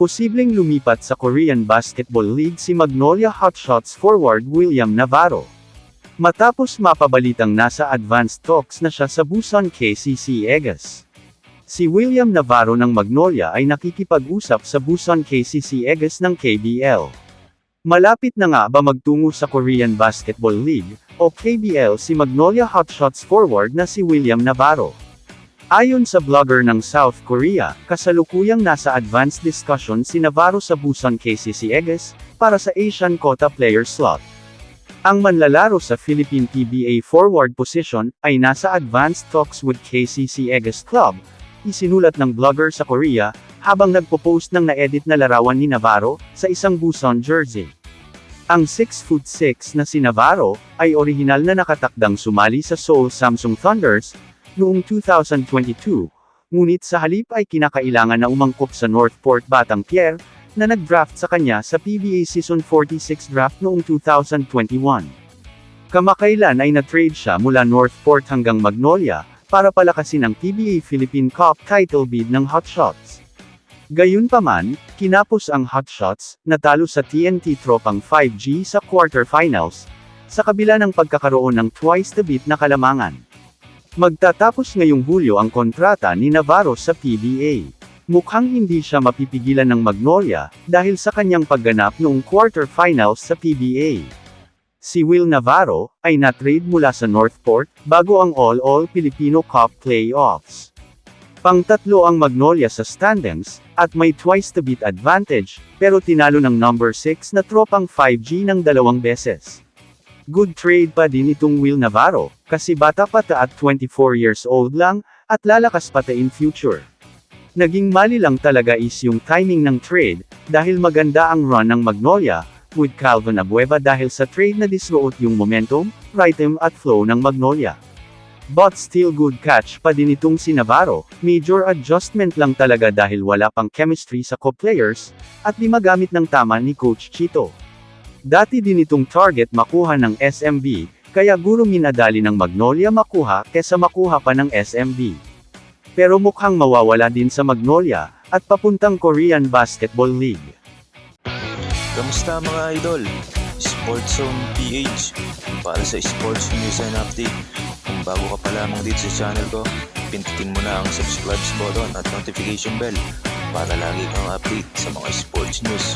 posibleng lumipat sa Korean Basketball League si Magnolia Hotshots forward William Navarro. Matapos mapabalitang nasa advanced talks na siya sa Busan KCC Egas. Si William Navarro ng Magnolia ay nakikipag-usap sa Busan KCC Egas ng KBL. Malapit na nga ba magtungo sa Korean Basketball League, o KBL si Magnolia Hotshots forward na si William Navarro. Ayon sa blogger ng South Korea, kasalukuyang nasa advanced discussion si Navarro sa Busan KCC Egas, para sa Asian Quota Player slot. Ang manlalaro sa Philippine PBA forward position, ay nasa advanced talks with KCC Egas Club, isinulat ng blogger sa Korea, habang nagpo-post ng na-edit na larawan ni Navarro, sa isang Busan jersey. Ang 6'6 na si Navarro, ay orihinal na nakatakdang sumali sa Seoul Samsung Thunders, noong 2022, ngunit sa halip ay kinakailangan na umangkop sa Northport Batang Pier, na nag-draft sa kanya sa PBA Season 46 draft noong 2021. Kamakailan ay na-trade siya mula Northport hanggang Magnolia, para palakasin ang PBA Philippine Cup title bid ng Hotshots. Gayunpaman, kinapos ang Hotshots, natalo sa TNT Tropang 5G sa quarterfinals, sa kabila ng pagkakaroon ng twice the beat na kalamangan. Magtatapos ngayong Hulyo ang kontrata ni Navarro sa PBA. Mukhang hindi siya mapipigilan ng Magnolia, dahil sa kanyang pagganap noong quarterfinals sa PBA. Si Will Navarro, ay na-trade mula sa Northport, bago ang All-All Filipino Cup Playoffs. Pangtatlo ang Magnolia sa standings, at may twice the beat advantage, pero tinalo ng number 6 na tropang 5G ng dalawang beses. Good trade pa din itong Will Navarro, kasi bata pa ta at 24 years old lang, at lalakas pa ta in future. Naging mali lang talaga is yung timing ng trade, dahil maganda ang run ng Magnolia, with Calvin Abueva dahil sa trade na disruot yung momentum, rhythm at flow ng Magnolia. But still good catch pa din itong si Navarro, major adjustment lang talaga dahil wala pang chemistry sa co-players, at di magamit ng tama ni Coach Chito. Dati din itong target makuha ng SMB, kaya guro minadali ng Magnolia makuha kesa makuha pa ng SMB. Pero mukhang mawawala din sa Magnolia, at papuntang Korean Basketball League. Kamusta mga idol? Sports Zone PH para sa sports news and update. Kung bago ka pa lamang dito sa channel ko, pindutin mo na ang subscribe button at notification bell para lagi kang update sa mga sports news.